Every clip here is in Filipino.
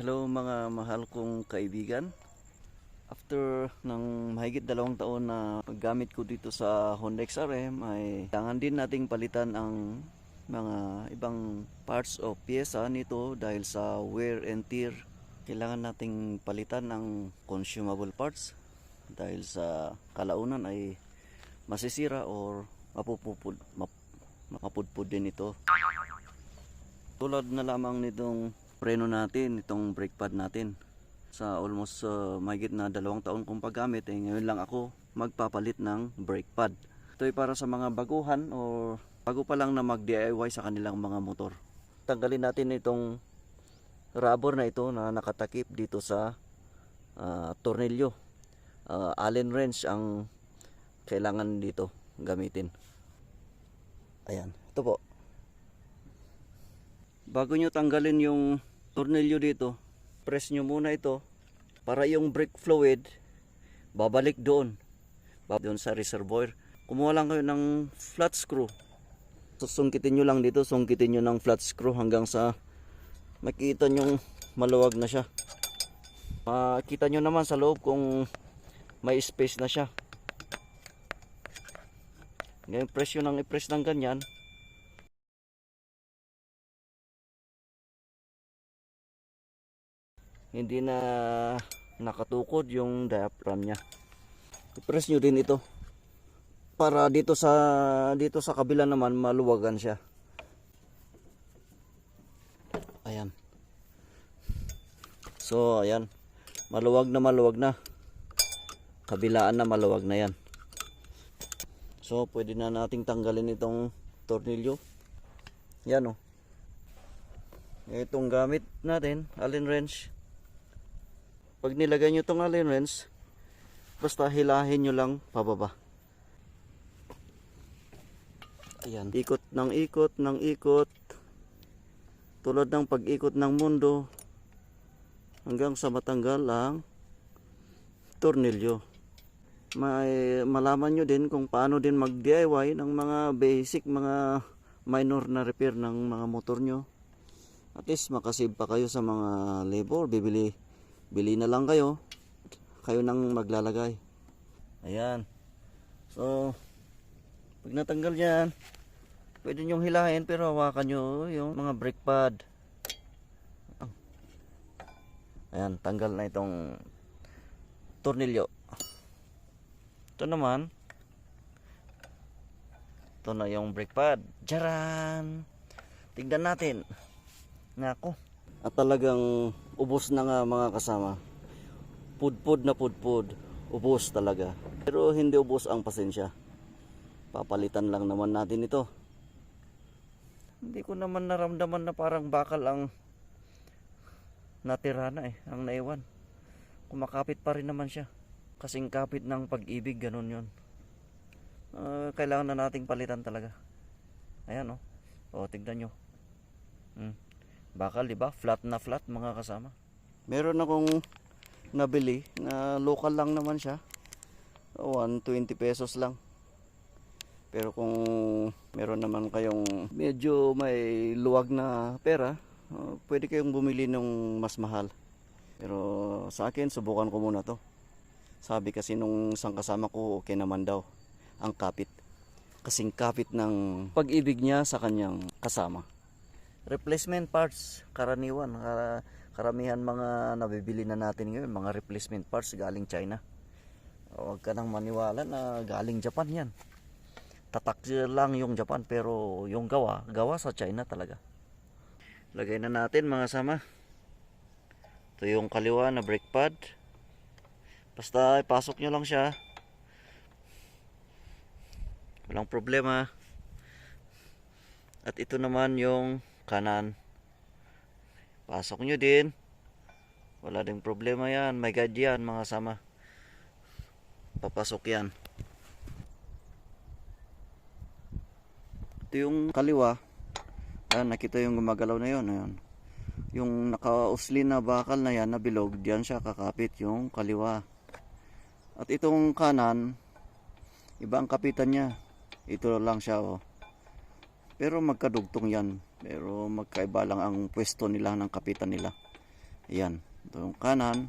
Hello mga mahal kong kaibigan. After ng mahigit dalawang taon na paggamit ko dito sa Honda XRM ay kailangan din nating palitan ang mga ibang parts o pyesa nito dahil sa wear and tear. Kailangan nating palitan ang consumable parts dahil sa kalaunan ay masisira or mapupupud, map, din ito. Tulad na lamang nitong preno natin, itong brake pad natin. Sa almost uh, mahigit na dalawang taon kong paggamit, eh, ngayon lang ako magpapalit ng brake pad. Ito ay para sa mga baguhan o bago pa lang na mag-DIY sa kanilang mga motor. Tanggalin natin itong rubber na ito na nakatakip dito sa ah, tornilyo. Ah, Allen wrench ang kailangan dito gamitin. Ayan, ito po. Bago nyo tanggalin yung tornilyo dito, press nyo muna ito para yung brake fluid babalik doon. Doon sa reservoir. Kumuha lang kayo ng flat screw. Susungkitin nyo lang dito, sungkitin nyo ng flat screw hanggang sa makita nyo maluwag na siya. Makita nyo naman sa loob kung may space na siya. Ngayon press nyo nang i-press ng ganyan, hindi na nakatukod yung diaphragm niya. I-press nyo din ito para dito sa dito sa kabila naman maluwagan siya. Ayan. So, ayan. Maluwag na maluwag na. Kabilaan na maluwag na yan. So, pwede na nating tanggalin itong tornilyo. Yan oh. Itong gamit natin, Allen wrench. Pag nilagay nyo itong Allen wrench, basta hilahin nyo lang pababa. Ayan. Ikot ng ikot ng ikot. Tulad ng pag-ikot ng mundo hanggang sa matanggal ang tornilyo. May malaman nyo din kung paano din mag-DIY ng mga basic, mga minor na repair ng mga motor nyo. At least makasave pa kayo sa mga labor. Bibili, bili na lang kayo. Kayo nang maglalagay. Ayan. So, pag natanggal yan, pwede nyong hilahin pero hawakan nyo yung mga brake pad. Ayan, tanggal na itong tornilyo. Ito naman, ito na yung brake pad. Jaran! Tignan natin. Nako. At talagang ubos na nga mga kasama. Pudpud na pudpud. Ubos talaga. Pero hindi ubos ang pasensya. Papalitan lang naman natin ito. Hindi ko naman naramdaman na parang bakal ang natira na eh, ang naiwan. Kumakapit pa rin naman siya. Kasing kapit ng pag-ibig, ganun yon. Ah, kailangan na nating palitan talaga. Ayan oh. O, tignan nyo. Hmm. Bakal, di ba? Flat na flat, mga kasama. Meron akong nabili na local lang naman siya. 120 pesos lang. Pero kung meron naman kayong medyo may luwag na pera, uh, pwede kayong bumili ng mas mahal. Pero sa akin, subukan ko muna to. Sabi kasi nung isang kasama ko, okay naman daw ang kapit. Kasing kapit ng pag-ibig niya sa kanyang kasama. Replacement parts, karaniwan, kara- karamihan mga nabibili na natin ngayon, mga replacement parts galing China. Huwag ka nang maniwala na galing Japan yan. Tatak lang yung Japan pero yung gawa, gawa sa China talaga. Lagay na natin mga sama. Ito yung kaliwa na brake pad. Basta ipasok nyo lang siya. Walang problema. At ito naman yung kanan. Pasok nyo din. Wala ding problema yan. May guide yan mga sama. Papasok yan. Ito yung kaliwa. Ayan, nakita yung gumagalaw na yun. Ayan. Yung naka-usli na bakal na yan na bilog, diyan siya kakapit yung kaliwa. At itong kanan, iba ang kapitan niya. Ito lang siya oh. Pero magkadugtong yan. Pero magkaiba lang ang pwesto nila ng kapitan nila. Yan. Ito yung kanan.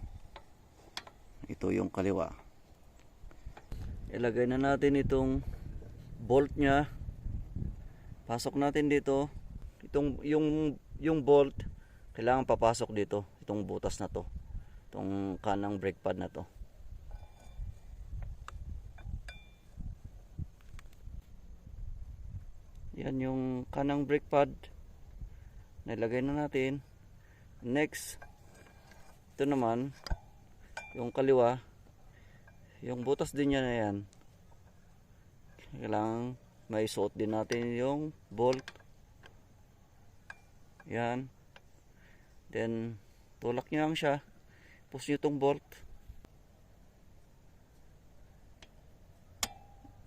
Ito yung kaliwa. Ilagay na natin itong bolt niya. Pasok natin dito. Itong yung yung bolt kailangan papasok dito. Itong butas na to. Itong kanang brake pad na to. Yan yung kanang brake pad. Nilagay na natin. Next, ito naman, yung kaliwa, yung butas din niya na yan. Kailangan may suot din natin yung bolt. Yan. Then, tulak niyo lang siya. Push niyo itong bolt.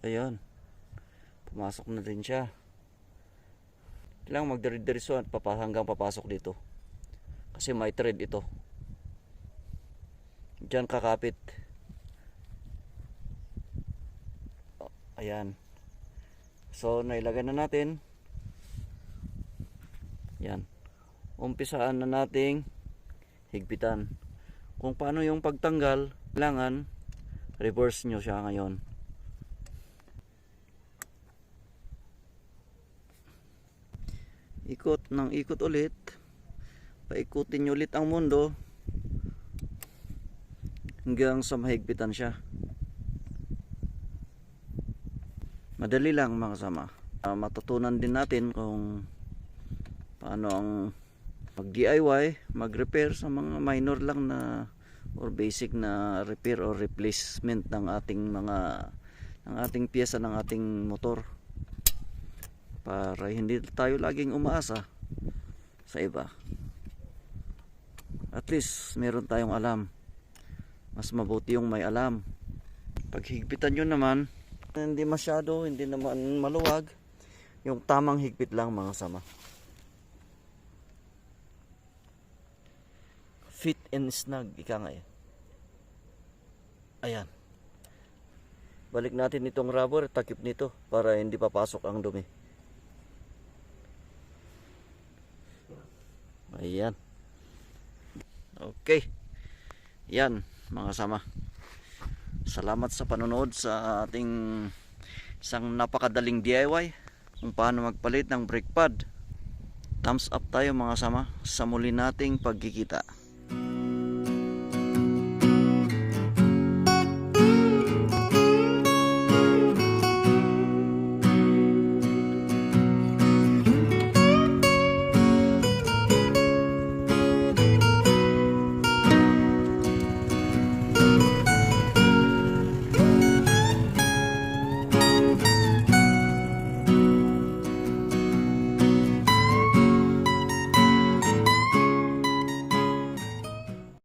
Ayan. Pumasok na din siya. Kailangan magdiri-diretso at papa, hanggang papasok dito. Kasi may thread ito. Diyan kakapit. O, Ayan. So, nailagay na natin. Yan. Umpisaan na nating higpitan. Kung paano yung pagtanggal, kailangan reverse nyo siya ngayon. Ikot ng ikot ulit. Paikutin nyo ulit ang mundo hanggang sa mahigpitan siya. Madali lang mga kasama. Ah, matutunan din natin kung paano ang mag DIY, mag-repair sa mga minor lang na or basic na repair or replacement ng ating mga ng ating piyesa ng ating motor para hindi tayo laging umaasa sa iba. At least meron tayong alam. Mas mabuti yung may alam. Pag higpitan nyo naman hindi masyado hindi naman maluwag yung tamang higpit lang mga sama. Fit and snug ika nga eh ayan. Balik natin itong rubber takip nito para hindi papasok ang dumi ayan Okay. Yan, mga sama. Salamat sa panonood sa ating isang napakadaling DIY kung paano magpalit ng brake pad. Thumbs up tayo mga sama sa muli nating pagkikita.